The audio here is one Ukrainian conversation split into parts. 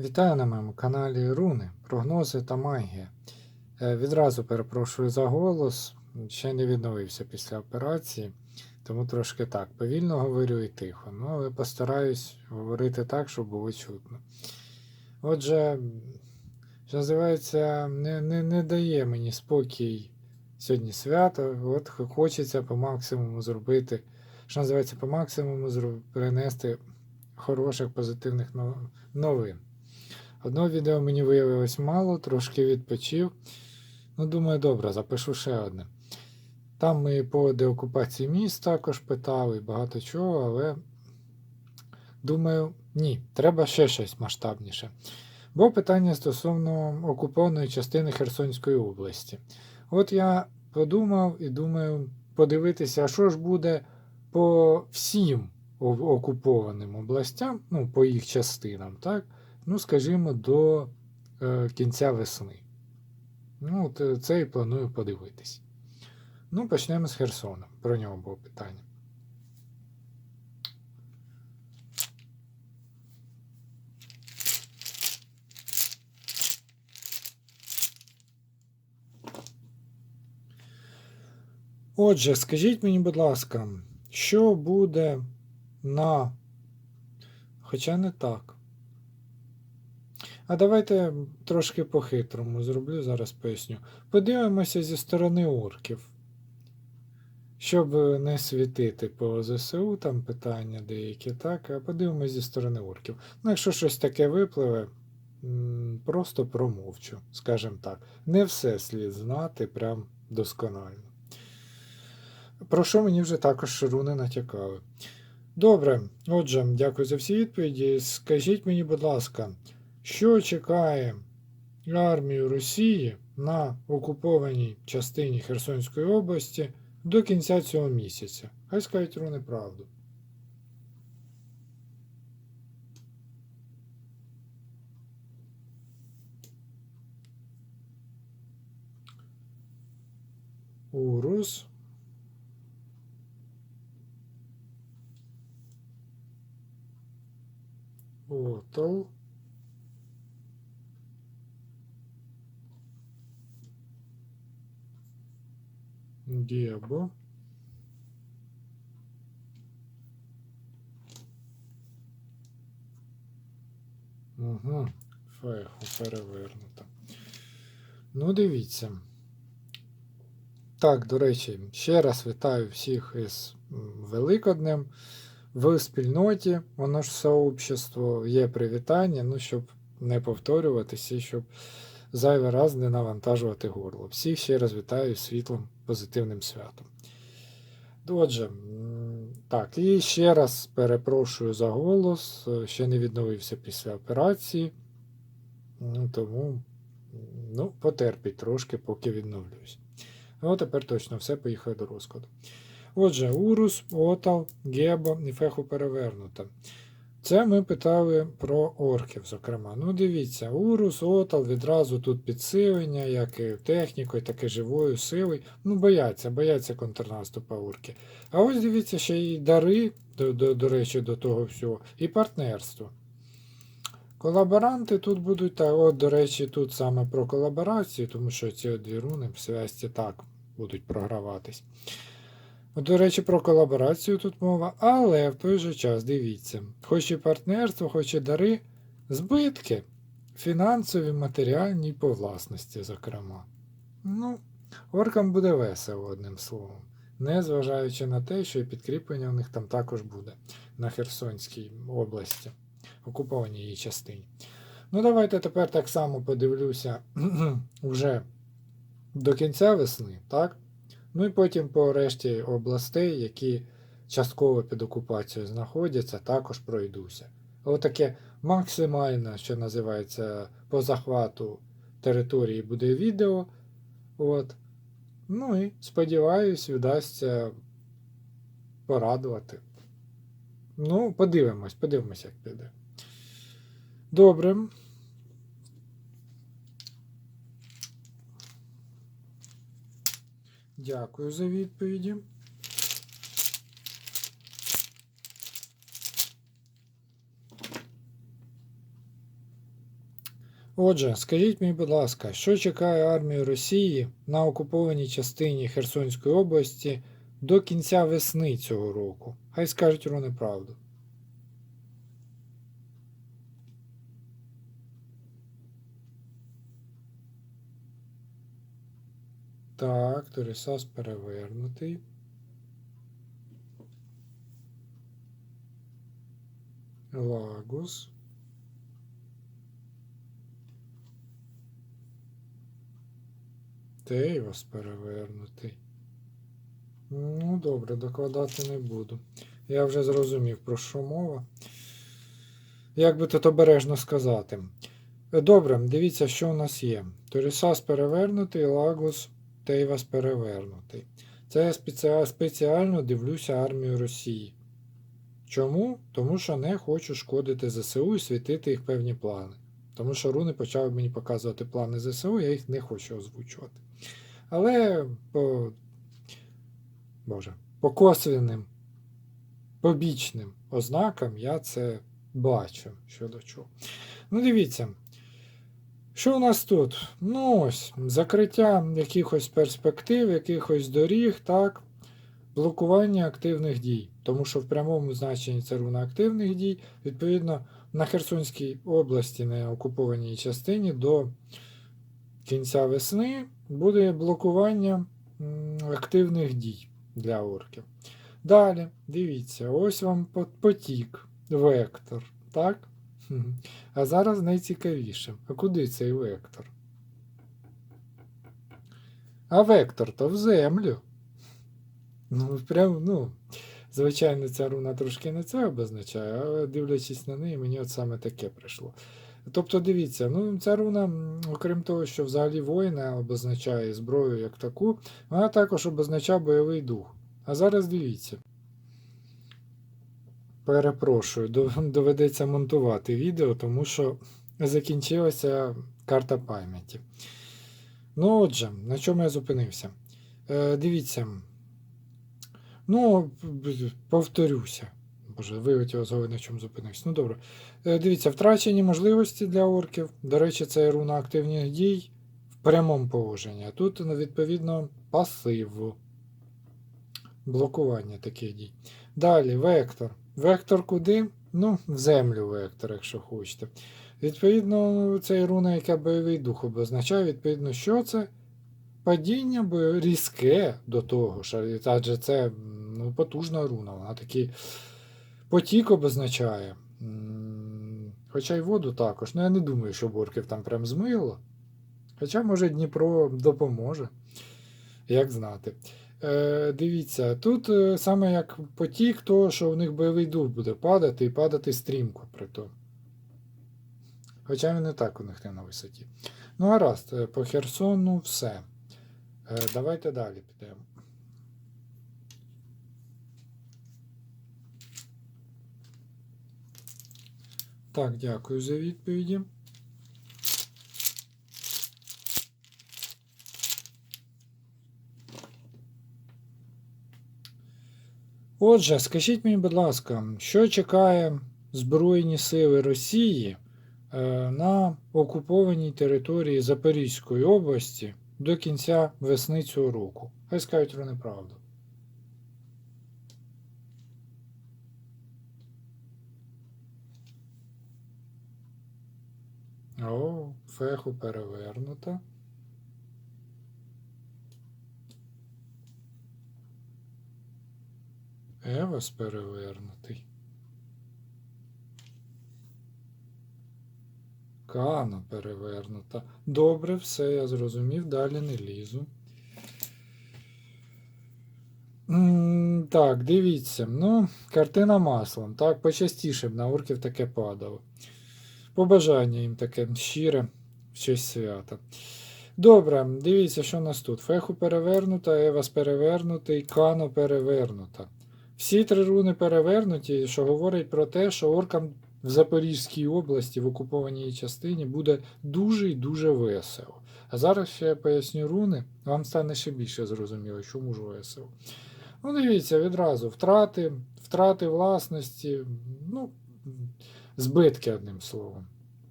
Вітаю на моєму каналі Руни, прогнози та магія. Е, Відразу перепрошую за голос, ще не відновився після операції, тому трошки так повільно говорю і тихо. Ну, але постараюсь говорити так, щоб було чутно. Отже, що називається, не, не, не дає мені спокій сьогодні свято. От хочеться по максимуму зробити, що називається, по максимуму перенести хороших позитивних новин. Одного відео мені виявилось мало, трошки відпочив. Ну, думаю, добре, запишу ще одне. Там ми по деокупації міст також питали, багато чого, але думаю, ні, треба ще щось масштабніше. Бо питання стосовно окупованої частини Херсонської області. От я подумав і думаю подивитися, а що ж буде по всім окупованим областям, ну, по їх частинам, так? Ну, скажімо, до е, кінця весни. Ну, е, це і планую подивитись. Ну, почнемо з Херсона. Про нього було питання. Отже, скажіть мені, будь ласка, що буде на. Хоча не так. А давайте трошки по-хитрому зроблю, зараз поясню. Подивимося зі сторони орків. Щоб не світити по ЗСУ, там питання деякі, так, а подивимося зі сторони орків. Ну, якщо щось таке випливе, просто промовчу, скажімо так. Не все слід знати прям досконально. Про що мені вже також шаруни натякали. Добре, отже, дякую за всі відповіді. Скажіть мені, будь ласка, що чекає армію Росії на окупованій частині Херсонської області до кінця цього місяця? Хай скажуть руни правду. Урус. Отал. Гебо. Угу. Феху перевернуто. Ну, дивіться. Так, до речі, ще раз вітаю всіх із Великоднем. В спільноті, воно ж сообщество, є привітання, ну, щоб не повторюватися, щоб зайвий раз не навантажувати горло. Всіх ще раз вітаю з світлим позитивним святом. Отже, так, і ще раз перепрошую за голос, е, ще не відновився після операції, ну, тому ну, потерпіть трошки, поки відновлюсь. Ну, тепер точно все, поїхаю до розкладу. Отже, Урус, Отал, Гебо і Феху перевернута. Це ми питали про орків, зокрема. Ну, дивіться, Урус, Отал, відразу тут підсилення, як і технікою, так і живою силою. Ну, бояться, бояться контрнаступа орки. А ось дивіться, ще й дари, до, до, до речі, до того всього, і партнерство. Колаборанти тут будуть, так, от, до речі, тут саме про колаборацію, тому що ці дві руни в зв'язці так будуть програватись. До речі, про колаборацію тут мова, але в той же час дивіться, хоч і партнерство, хоч і дари, збитки фінансові, матеріальні і по власності, зокрема. Ну, оркам буде весело, одним словом. Незважаючи на те, що і підкріплення у них там також буде на Херсонській області, окупованій її частині. Ну, давайте тепер так само подивлюся вже до кінця весни, так? Ну і потім по решті областей, які частково під окупацією знаходяться, також пройдуся. Отаке максимально, що називається, по захвату території буде відео. От. Ну і сподіваюсь, вдасться порадувати. Ну, подивимось, подивимось, як піде. Добре. Дякую за відповіді. Отже, скажіть мені, будь ласка, що чекає армію Росії на окупованій частині Херсонської області до кінця весни цього року? Хай скажуть вони правду. Так, Торісас перевернутий. Лагус. Тейвас перевернутий. Ну, добре, докладати не буду. Я вже зрозумів, про що мова. Як би тут обережно сказати. Добре, дивіться, що у нас є. Торісас перевернутий, Лагус, Тейвас перевернутий. Це я спеціа- спеціально дивлюся армію Росії. Чому? Тому що не хочу шкодити ЗСУ і світити їх певні плани. Тому що руни почали мені показувати плани ЗСУ, я їх не хочу озвучувати. Але по, Боже, по косвенним, побічним ознакам я це бачу щодо чого. Ну, дивіться. Що у нас тут? Ну ось, закриття якихось перспектив, якихось доріг, так, блокування активних дій. Тому що в прямому значенні це руна активних дій. Відповідно, на Херсонській області, на окупованій частині до кінця весни буде блокування активних дій для орків. Далі, дивіться, ось вам потік, вектор, так? А зараз найцікавіше. А куди цей вектор? А вектор то в землю. Ну, прям, ну, звичайно, ця руна трошки не це обозначає, але дивлячись на неї, мені от саме таке прийшло. Тобто, дивіться, ну, ця руна, окрім того, що взагалі воїна обозначає зброю як таку, вона також обозначає бойовий дух. А зараз дивіться. Перепрошую, доведеться монтувати відео, тому що закінчилася карта пам'яті. Ну, отже, на чому я зупинився? Е, дивіться. Ну, повторюся. Боже, вилетіло з на чому зупинився. Ну добре. Е, дивіться, втрачені можливості для орків. До речі, це руна активних дій в прямому положенні. Тут, ну, відповідно, пасив. Блокування таких дій. Далі, вектор. Вектор куди? Ну, в землю вектор, якщо хочете. Відповідно, це руна, яка бойовий дух обозначає, відповідно, що це? Падіння бо різке до того ж, адже це ну, потужна руна, вона такий потік обозначає. Хоча й воду також. Ну, я не думаю, що борків там прям змило. Хоча, може, Дніпро допоможе. Як знати. Е, дивіться, тут е, саме як потік, то що у них бойовий дух буде падати і падати стрімко при тому. Хоча він не так у них не на висоті. Ну, гаразд, е, по Херсону все. Давайте далі підемо. Так, дякую за відповіді. Отже, скажіть мені, будь ласка, що чекає Збройні сили Росії е, на окупованій території Запорізької області до кінця весни цього року? Хай скажуть вони правду. О, феху перевернута. Евас перевернутий. Кана перевернута. Добре, все, я зрозумів, далі не лізу. Так, дивіться. Ну, картина маслом. Так, почастіше б на орків таке падало. Побажання їм таке щире в честь свята. Добре, дивіться, що у нас тут. Феху перевернута, Евас перевернутий, Кано перевернута. Всі три руни перевернуті, що говорить про те, що оркам в Запорізькій області, в окупованій частині, буде дуже і дуже весело. А зараз ще я поясню руни, вам стане ще більше зрозуміло, чому ж весело. Ну, дивіться, відразу втрати, втрати власності, ну, збитки, одним словом.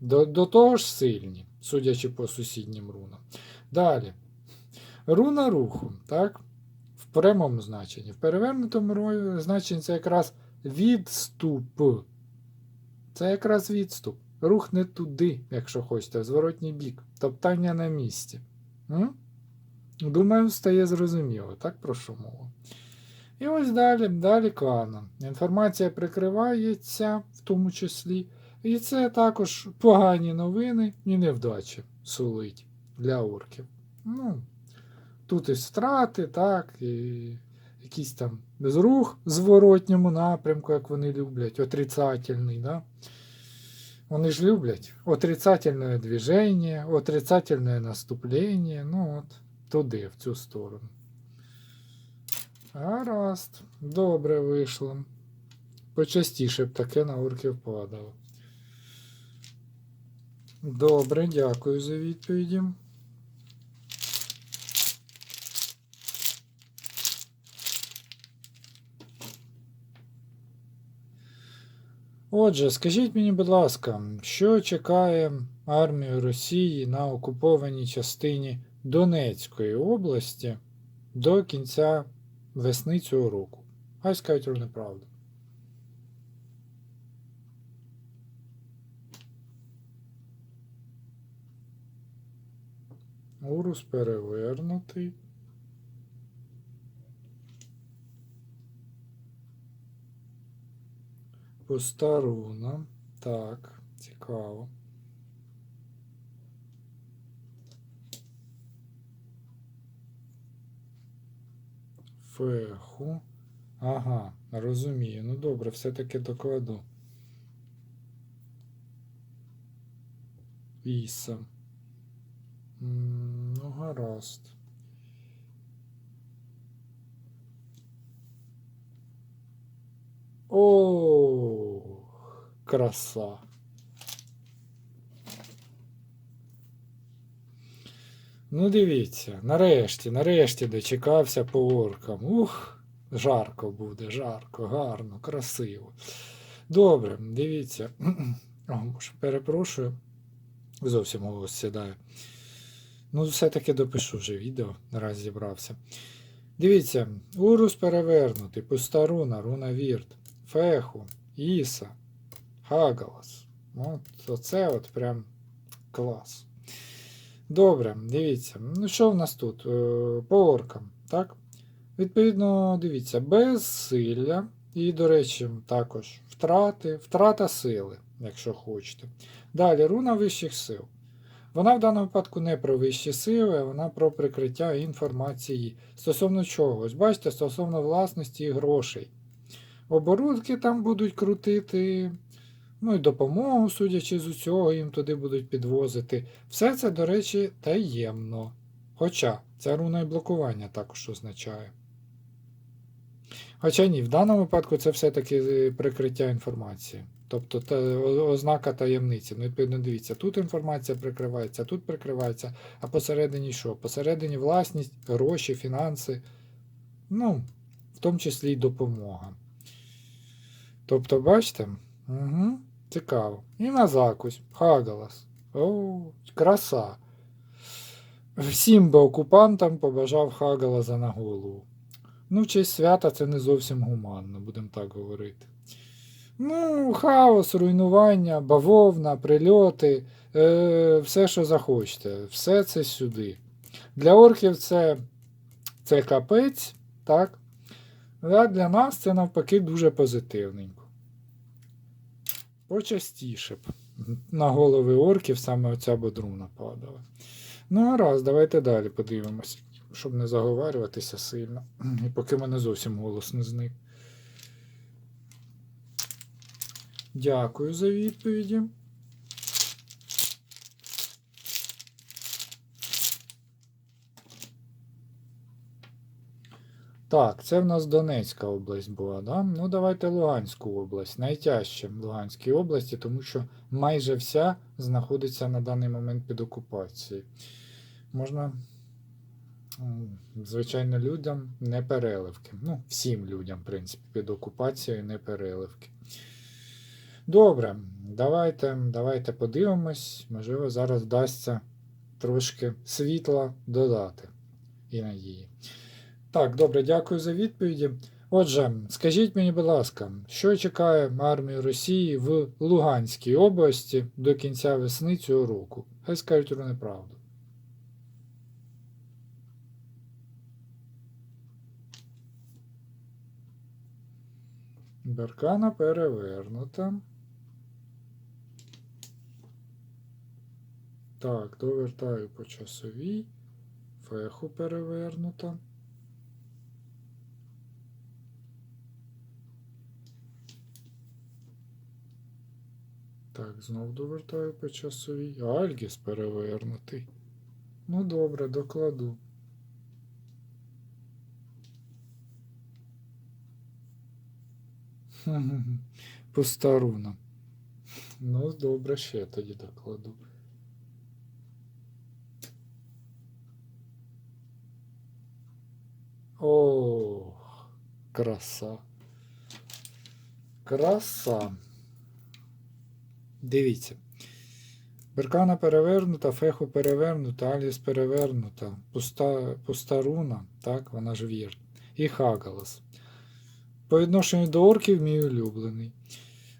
До, до того ж сильні. судячи по сусіднім рунам. Далі. Руна руху, так? Прямому значенні. В перевернутому значенні це якраз відступ. Це якраз відступ. Рух не туди, якщо хочете, в зворотній бік. Топтання на місці. М? Думаю, стає зрозуміло, так про що мова. І ось далі, далі канон. Інформація прикривається в тому числі. І це також погані новини і невдачі сулить для орків. Ну, тут і втрати, так, і якийсь там зрух в зворотньому напрямку, як вони люблять, отрицательний, да? Вони ж люблять отрицательне движення, отрицательне наступлення. Ну от, туди, в цю сторону. Гаразд, добре вийшло. Почастіше б таке на орків падало. Добре, дякую за відповіді. Отже, скажіть мені, будь ласка, що чекає армію Росії на окупованій частині Донецької області до кінця весни цього року? Хай скажуть вам неправду. Урус перевернутий. Пуста руна. Так, цікаво. Феху. Ага, розумію. Ну добре, все-таки докладу. Іса. Ну, гаразд. О, краса. Ну, дивіться, нарешті, нарешті дочекався по оркам. Ух, жарко буде, жарко, гарно, красиво. Добре, дивіться. О, може, перепрошую. Зовсім голос сідає. Ну, все-таки допишу вже відео, раз зібрався. Дивіться, Урус перевернутий, пуста руна, руна Вірт, Феху, Іса, Хагалас. От оце от прям клас. Добре, дивіться. Ну, що в нас тут? Е, По оркам, так? Відповідно, дивіться, безсилля. І, до речі, також втрати, втрата сили, якщо хочете. Далі, руна вищих сил. Вона в даному випадку не про вищі сили, вона про прикриття інформації. Стосовно чогось, бачите, стосовно власності і грошей. Оборудки там будуть крутити, ну і допомогу, судячи з усього, їм туди будуть підвозити. Все це, до речі, таємно. Хоча ця руна і блокування також означає. Хоча ні, в даному випадку це все-таки е, прикриття інформації. Тобто та, ознака таємниці. Ну, відповідно, дивіться, тут інформація прикривається, тут прикривається, а посередині що? Посередині власність, гроші, фінанси, ну, в тому числі й допомога. Тобто, бачите? Угу, цікаво. І на закусь. Хагалас. О, краса. Всім би окупантам побажав Хагалаза на голову. Ну, честь свята це не зовсім гуманно, будемо так говорити. Ну, хаос, руйнування, бавовна, прильоти, е, все, що захочете. Все це сюди. Для орків це, це капець, так? А для нас це навпаки дуже позитивненько. Почастіше б на голови орків саме оця бодруна падала. Ну, гаразд, давайте далі подивимось, щоб не заговарюватися сильно. І поки мене зовсім голос не зник. Дякую за відповіді. Так, це в нас Донецька область була, да? Ну, давайте Луганську область. Найтяжче в Луганській області, тому що майже вся знаходиться на даний момент під окупацією. Можна, звичайно, людям не переливки. Ну, всім людям, в принципі, під окупацією не переливки. Добре, давайте, давайте подивимось. Можливо, зараз вдасться трошки світла додати і надії. Так, добре, дякую за відповіді. Отже, скажіть мені, будь ласка, що чекає армію Росії в Луганській області до кінця весни цього року? Хай скажуть неправду. Беркана перевернута. Так, довертаю по часовій. Феху перевернута. Так, знов довертаю по часовій. Альгіс перевернутий. Ну добре, докладу. Постаруна. Ну, добре, ще тоді докладу. Ох, краса. Краса. Дивіться. Беркана перевернута, феху перевернута, Аліс перевернута, пуста, пуста руна, так, вона ж вір. І Хагалас. По відношенню до орків мій улюблений.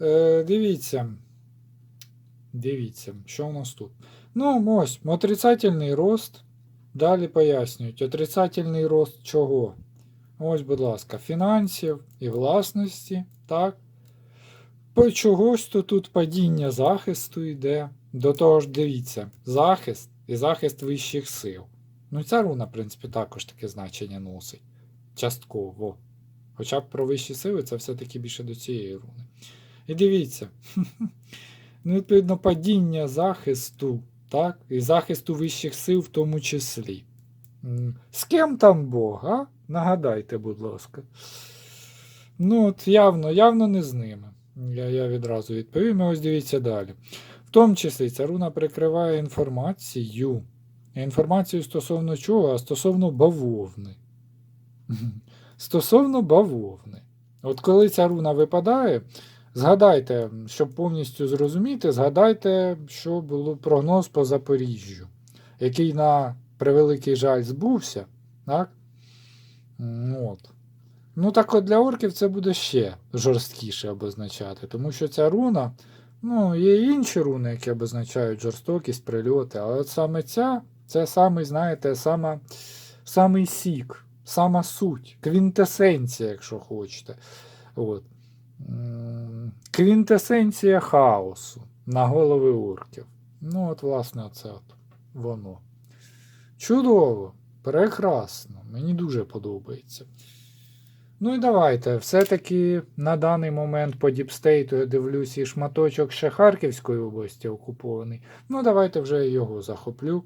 Е, дивіться. Дивіться, що у нас тут? Ну, ось, отрицательний рост. Далі пояснюють. Отрицательний рост чого? Ось, будь ласка, фінансів і власності, так? По чогось то тут падіння захисту йде. До того ж, дивіться, захист і захист вищих сил. Ну, ця руна, в принципі, також таке значення носить. Частково. Хоча б про вищі сили це все-таки більше до цієї руни. І дивіться. Ну, відповідно, падіння захисту, так? І захисту вищих сил в тому числі. З ким там Бог, а? Нагадайте, будь ласка. Ну, от явно, явно не з ними. Я, я відразу відповім. І ось дивіться далі. В тому числі ця руна прикриває інформацію. Інформацію стосовно чого? А стосовно бавовни. Стосовно бавовни. От коли ця руна випадає, згадайте, щоб повністю зрозуміти, згадайте, що було прогноз по Запоріжжю, який на превеликий жаль збувся. Так? От. Ну, так от для орків це буде ще жорсткіше обозначати, тому що ця руна, ну, є інші руни, які обозначають жорстокість, прильоти, але от саме ця, це самий, знаєте, сама, самий сік, сама суть, квінтесенція, якщо хочете. От. Квінтесенція хаосу на голови орків. Ну, от, власне, це от воно. Чудово, прекрасно, мені дуже подобається. Ну і давайте. Все-таки на даний момент по Діпстейту я дивлюсь і шматочок ще Харківської області окупований. Ну, давайте вже його захоплю.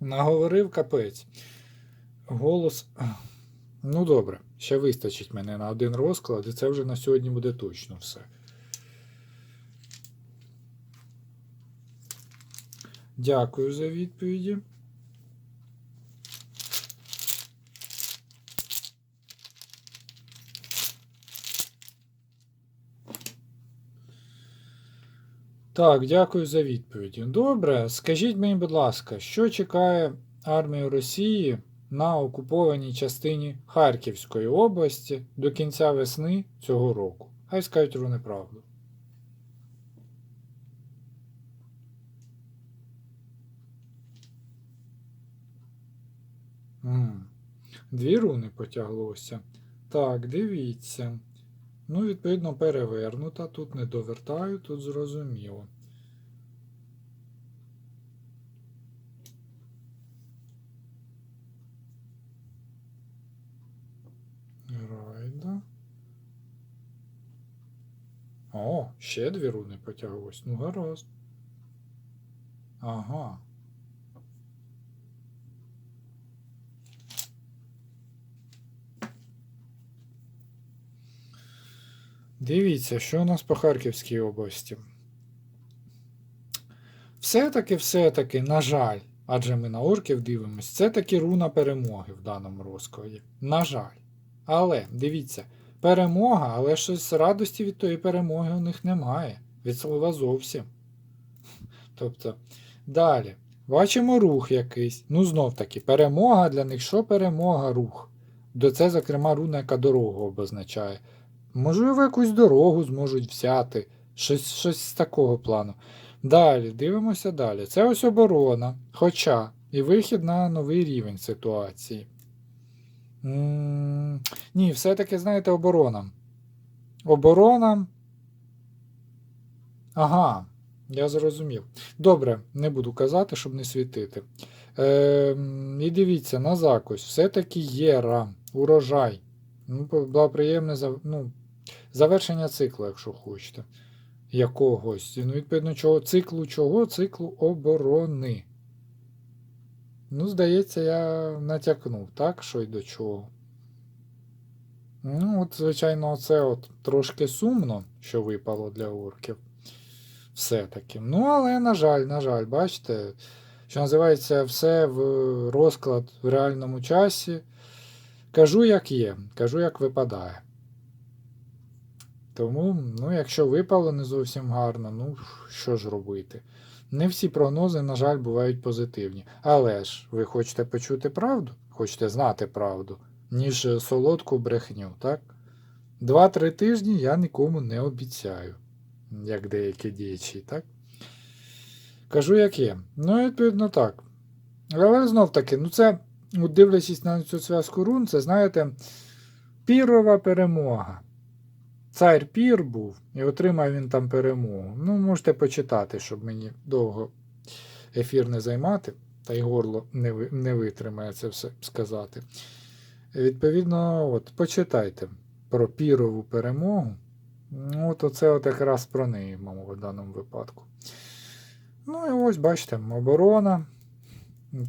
Наговорив капець. Голос. Ну, добре, ще вистачить мене на один розклад, і це вже на сьогодні буде точно все. Дякую за відповіді. Так, дякую за відповіді. Добре, скажіть мені, будь ласка, що чекає армію Росії на окупованій частині Харківської області до кінця весни цього року? Хай скажуть вони правду. Дві руни потяглося. Так, дивіться. Ну, відповідно, перевернута. Тут не довертаю, тут зрозуміло. Райда. О, ще дві руни потяглось. Ну, гаразд. Ага. Дивіться, що у нас по Харківській області. Все-таки, все-таки, на жаль, адже ми на орків дивимося, це таки руна перемоги в даному розкладі. На жаль. Але дивіться, перемога, але щось радості від тої перемоги у них немає. Від слова зовсім. Тобто, далі. Бачимо рух якийсь. Ну, знов таки, перемога для них. Що перемога рух? До це, зокрема, руна, яка дорогу обозначає. Можливо, якусь дорогу зможуть взяти. Щось, щось з такого плану. Далі, дивимося далі. Це ось оборона. Хоча і вихід на новий рівень ситуації. м ні, все-таки, знаєте, оборона. Оборона. Ага, я зрозумів. Добре, не буду казати, щоб не світити. Е, і дивіться, на закось. Все-таки є рам, урожай. Ну, було приємне ну, завершення циклу, якщо хочете. Якогось. Ну, відповідно, чого, циклу чого? Циклу оборони. Ну, здається, я натякнув, так, що й до чого. Ну, от, звичайно, це от трошки сумно, що випало для орків. Все-таки. Ну, але, на жаль, на жаль, бачите, що називається все в розклад в реальному часі. Кажу, як є, кажу, як випадає. Тому, ну, якщо випало не зовсім гарно, ну що ж робити? Не всі прогнози, на жаль, бувають позитивні. Але ж ви хочете почути правду, хочете знати правду, ніж солодку брехню, так? Два-три тижні я нікому не обіцяю, як деякі діячі, так? Кажу, як є. Ну, відповідно, так. Але знов таки, ну це, дивлячись на цю зв'язку рун, це, знаєте, пірова перемога. Цар Пір був, і отримав він там перемогу. Ну, можете почитати, щоб мені довго ефір не займати, та й горло не, не витримає це все сказати. Відповідно, от, почитайте про пірову перемогу. Ну, от оце от якраз про неї, мабуть, в даному випадку. Ну і ось бачите, оборона.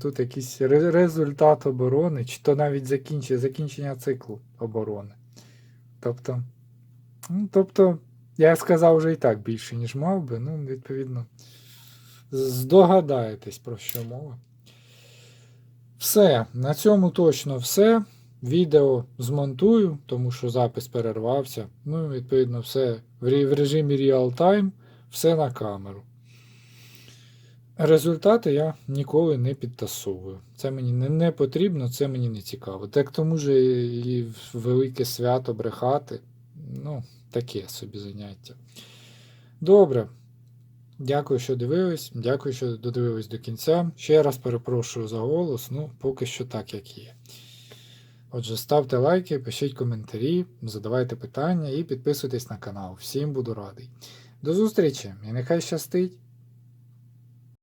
Тут якийсь результат оборони, чи то навіть закінчення, закінчення циклу оборони. Тобто, ну, тобто, я сказав вже і так більше, ніж мав би. Ну, відповідно, здогадаєтесь, про що мова. Все, на цьому точно все. Відео змонтую, тому що запис перервався. Ну, відповідно, все в режимі реал-тайм, все на камеру. Результати я ніколи не підтасовую. Це мені не, потрібно, це мені не цікаво. Так тому ж і велике свято брехати. Ну, таке собі заняття. Добре. Дякую, що дивились. Дякую, що додивились до кінця. Ще раз перепрошую за голос. Ну, поки що так, як є. Отже, ставте лайки, пишіть коментарі, задавайте питання і підписуйтесь на канал. Всім буду радий. До зустрічі і нехай щастить!